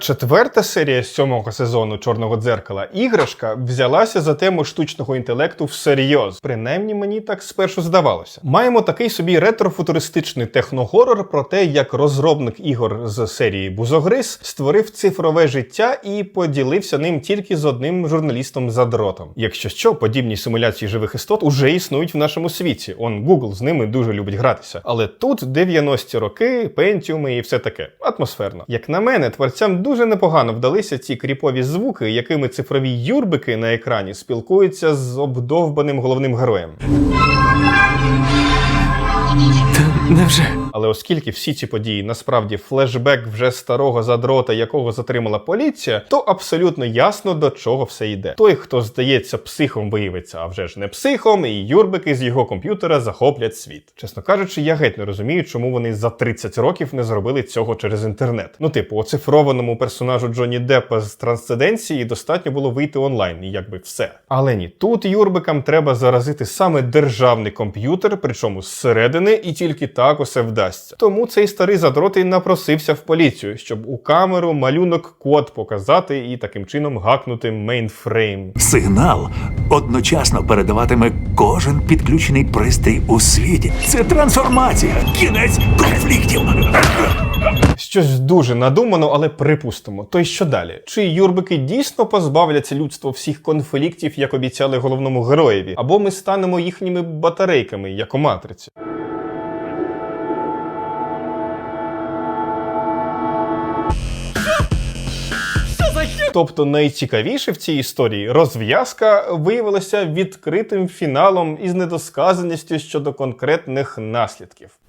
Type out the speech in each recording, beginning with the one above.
Четверта серія сьомого сезону Чорного дзеркала іграшка взялася за тему штучного інтелекту всерйоз. Принаймні мені так спершу здавалося. Маємо такий собі ретрофутуристичний техногорор про те, як розробник ігор з серії Бузогриз створив цифрове життя і поділився ним тільки з одним журналістом задротом. Якщо що, подібні симуляції живих істот уже існують в нашому світі. Он Google з ними дуже любить гратися. Але тут 90-ті роки, пентіуми і все таке. Атмосферно. Як на мене, творцям дуже непогано вдалися ці кріпові звуки, якими цифрові юрбики на екрані спілкуються з обдовбаним головним героєм. Невже? Але оскільки всі ці події насправді флешбек вже старого задрота, якого затримала поліція, то абсолютно ясно до чого все йде. Той, хто здається психом, виявиться, а вже ж не психом, і юрбики з його комп'ютера захоплять світ. Чесно кажучи, я геть не розумію, чому вони за 30 років не зробили цього через інтернет. Ну, типу, оцифрованому персонажу Джонні Деппа з трансценденції достатньо було вийти онлайн, і якби все. Але ні, тут юрбикам треба заразити саме державний комп'ютер, причому зсередини, і тільки так усе вдасться. Тому цей старий задрот і напросився в поліцію, щоб у камеру малюнок код показати і таким чином гакнути мейнфрейм. Сигнал одночасно передаватиме кожен підключений пристрій у світі. Це трансформація, кінець конфліктів. Щось дуже надумано, але припустимо. То й що далі? Чи юрбики дійсно позбавляться людство всіх конфліктів, як обіцяли головному героєві, або ми станемо їхніми батарейками, як у матриці? Тобто найцікавіше в цій історії розв'язка виявилася відкритим фіналом із недосказаністю щодо конкретних наслідків.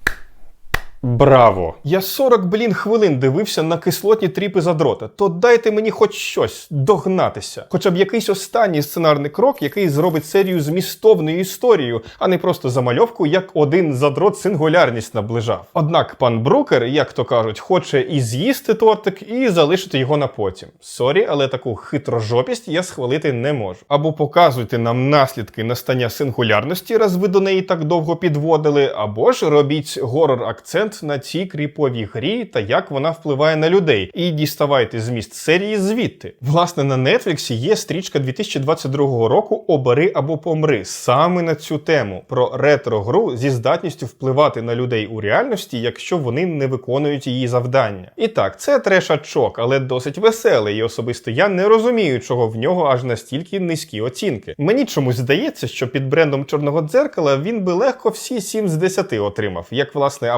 Браво! Я 40, блін, хвилин дивився на кислотні тріпи задрота. То дайте мені хоч щось догнатися. Хоча б якийсь останній сценарний крок, який зробить серію змістовною історією, а не просто замальовку, як один задрот сингулярність наближав. Однак пан Брукер, як то кажуть, хоче і з'їсти тортик, і залишити його на потім. Сорі, але таку хитрожопість я схвалити не можу. Або показуйте нам наслідки настання сингулярності, раз ви до неї так довго підводили, або ж робіть горор акцент на цій кріповій грі та як вона впливає на людей. І діставайте зміст серії звідти. Власне, на Netflix є стрічка 2022 року Обери або помри саме на цю тему про ретро-гру зі здатністю впливати на людей у реальності, якщо вони не виконують її завдання. І так, це трешачок, але досить веселий, і особисто я не розумію, чого в нього аж настільки низькі оцінки. Мені чомусь здається, що під брендом чорного дзеркала він би легко всі 7 з 10 отримав, як власне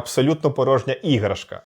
абсолютно порожня іграшка.